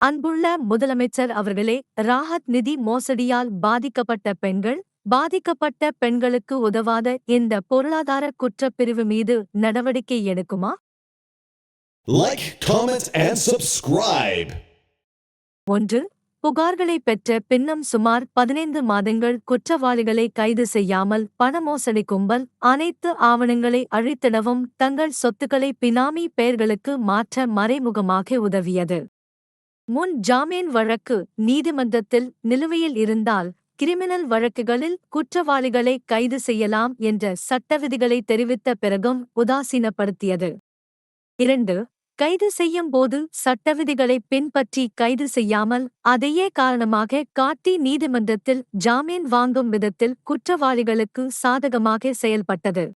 அன்புள்ள முதலமைச்சர் அவர்களே ராஹத் நிதி மோசடியால் பாதிக்கப்பட்ட பெண்கள் பாதிக்கப்பட்ட பெண்களுக்கு உதவாத இந்த பொருளாதார குற்றப்பிரிவு மீது நடவடிக்கை எடுக்குமா. ஒன்று புகார்களை பெற்ற பின்னம் சுமார் பதினைந்து மாதங்கள் குற்றவாளிகளை கைது செய்யாமல் பண மோசடி கும்பல் அனைத்து ஆவணங்களை அழித்திடவும் தங்கள் சொத்துக்களை பினாமி பெயர்களுக்கு மாற்ற மறைமுகமாக உதவியது முன் ஜாமீன் வழக்கு நீதிமன்றத்தில் நிலுவையில் இருந்தால் கிரிமினல் வழக்குகளில் குற்றவாளிகளை கைது செய்யலாம் என்ற சட்டவிதிகளை தெரிவித்த பிறகும் உதாசீனப்படுத்தியது. இரண்டு கைது செய்யும் போது சட்டவிதிகளை பின்பற்றி கைது செய்யாமல் அதையே காரணமாக காட்டி நீதிமன்றத்தில் ஜாமீன் வாங்கும் விதத்தில் குற்றவாளிகளுக்கு சாதகமாக செயல்பட்டது.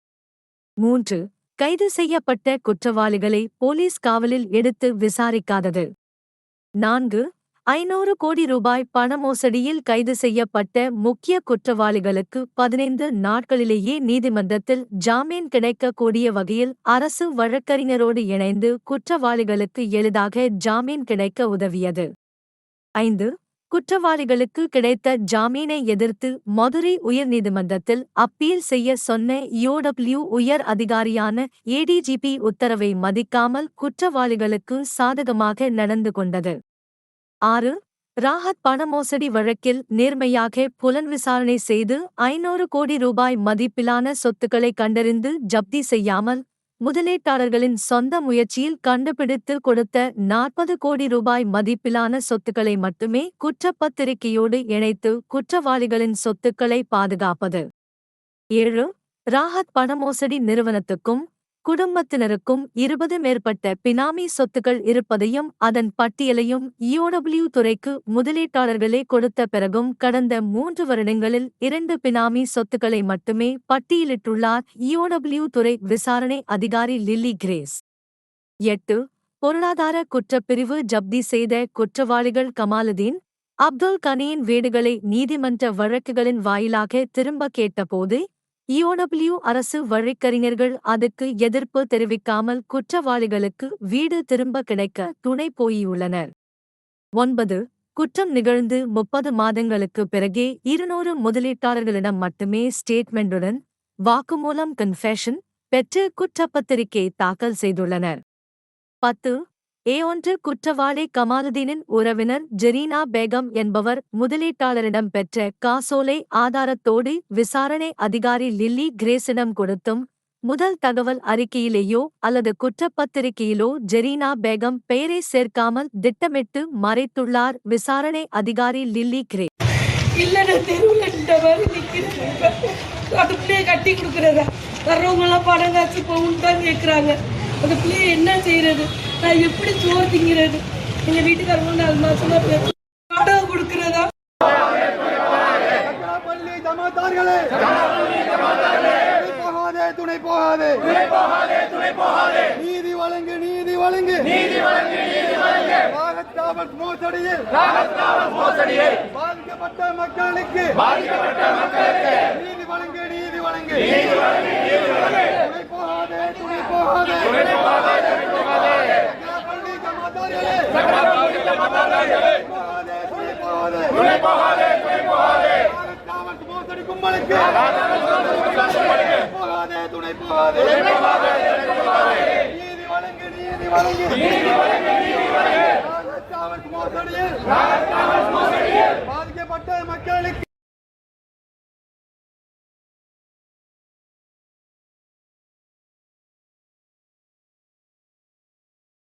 மூன்று கைது செய்யப்பட்ட குற்றவாளிகளை போலீஸ் காவலில் எடுத்து விசாரிக்காதது. நான்கு ஐநூறு கோடி ரூபாய் பண மோசடியில் கைது செய்யப்பட்ட முக்கிய குற்றவாளிகளுக்கு பதினைந்து நாட்களிலேயே நீதிமன்றத்தில் ஜாமீன் கிடைக்கக்கூடிய வகையில் அரசு வழக்கறிஞரோடு இணைந்து குற்றவாளிகளுக்கு எளிதாக ஜாமீன் கிடைக்க உதவியது. ஐந்து குற்றவாளிகளுக்கு கிடைத்த ஜாமீனை எதிர்த்து மதுரை உயர்நீதிமன்றத்தில் அப்பீல் செய்ய சொன்ன யோடபிள்யூ உயர் அதிகாரியான ஏடிஜிபி உத்தரவை மதிக்காமல் குற்றவாளிகளுக்கு சாதகமாக நடந்து கொண்டது. ஆறு. ராஹத் பண மோசடி வழக்கில் நேர்மையாக புலன் விசாரணை செய்து ஐநூறு கோடி ரூபாய் மதிப்பிலான சொத்துக்களை கண்டறிந்து ஜப்தி செய்யாமல் முதலீட்டாளர்களின் சொந்த முயற்சியில் கண்டுபிடித்து கொடுத்த நாற்பது கோடி ரூபாய் மதிப்பிலான சொத்துக்களை மட்டுமே குற்றப்பத்திரிகையோடு இணைத்து குற்றவாளிகளின் சொத்துக்களை பாதுகாப்பது. ஏழு ராஹத் பண மோசடி நிறுவனத்துக்கும் குடும்பத்தினருக்கும் இருபது மேற்பட்ட பினாமி சொத்துக்கள் இருப்பதையும் அதன் பட்டியலையும் இஓடபிள்யூ துறைக்கு முதலீட்டாளர்களே கொடுத்த பிறகும் கடந்த மூன்று வருடங்களில் இரண்டு பினாமி சொத்துக்களை மட்டுமே பட்டியலிட்டுள்ளார் இஓடபிள்யூ துறை விசாரணை அதிகாரி லில்லி கிரேஸ். எட்டு பொருளாதார குற்றப்பிரிவு ஜப்தி செய்த குற்றவாளிகள் கமாலுதீன் அப்துல் கனியின் வீடுகளை நீதிமன்ற வழக்குகளின் வாயிலாக திரும்ப கேட்டபோது இஓடபிள்யூ அரசு வழக்கறிஞர்கள் அதுக்கு எதிர்ப்பு தெரிவிக்காமல் குற்றவாளிகளுக்கு வீடு திரும்ப கிடைக்க துணை போயுள்ளனர். ஒன்பது குற்றம் நிகழ்ந்து முப்பது மாதங்களுக்கு பிறகே இருநூறு முதலீட்டாளர்களிடம் மட்டுமே ஸ்டேட்மெண்டுடன் வாக்குமூலம் கன்ஃபெஷன் பெற்று குற்றப்பத்திரிகை தாக்கல் செய்துள்ளனர். பத்து ஏ ஒன்று குற்றவாளி கமாலுதீனின் உறவினர் ஜெரீனா பேகம் என்பவர் முதலீட்டாளரிடம் பெற்ற காசோலை ஆதாரத்தோடு விசாரணை அதிகாரி லில்லி கிரேஸிடம் கொடுத்தும் முதல் தகவல் அறிக்கையிலேயோ அல்லது குற்றப்பத்திரிகையிலோ ஜெரீனா பேகம் பெயரை சேர்க்காமல் திட்டமிட்டு மறைத்துள்ளார் விசாரணை அதிகாரி லில்லி கிரே கட்டி தெருவில் வர்றவங்க எல்லாம் பணம் காசு போகணும் தான் அந்த பிள்ளைய என்ன செய்யறது? நான் எப்படி சோறு திங்கிறது? எங்கள் வீட்டுக்காரங்க நாலு மாசமா பேச வாடகை கொடுக்கிறதா? பள்ளி ஜமாத்தார்களே. துணை போகாதே துணை போகாதே நீதி வழங்கு நீதி வழங்கு. நீதி வழங்கு நீதி வழங்கு ராகத்தாவல் மோசடியில் மோசடியில் பாதிக்கப்பட்ட மக்களுக்கு. நீதி வழங்கு நீதி வழங்கு. நீதி வழங்கு நீதி வழங்கு துணை போகாதே துணை போகாதே துணை போகாதே துணை போகாதே பள்ளி ஜமாத்தார்களே பள்ளி ஜமாத்தார்களே போகாதே துணை போகாதே துணை போகாதே துணை போகாதே ராகத்தாவல் மோசடி கும்பலுக்கு. போகாதே துணை போகாதே. நீதி வழங்கு நீதி வழங்கு. மோசடியில். பாதிக்கப்பட்ட